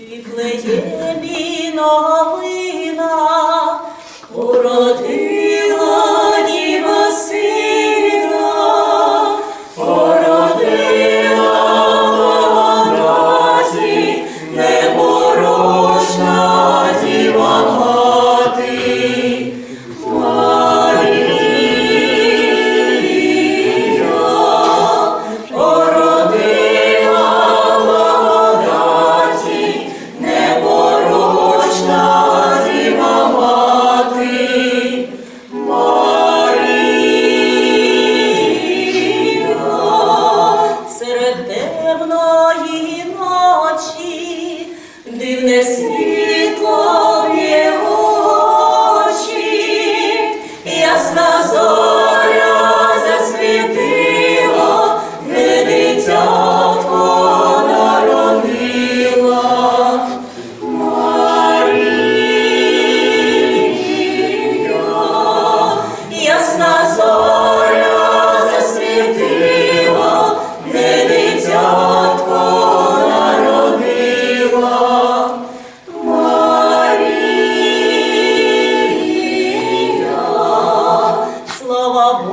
Віфлеємі новина темної ночі, дивне світло 와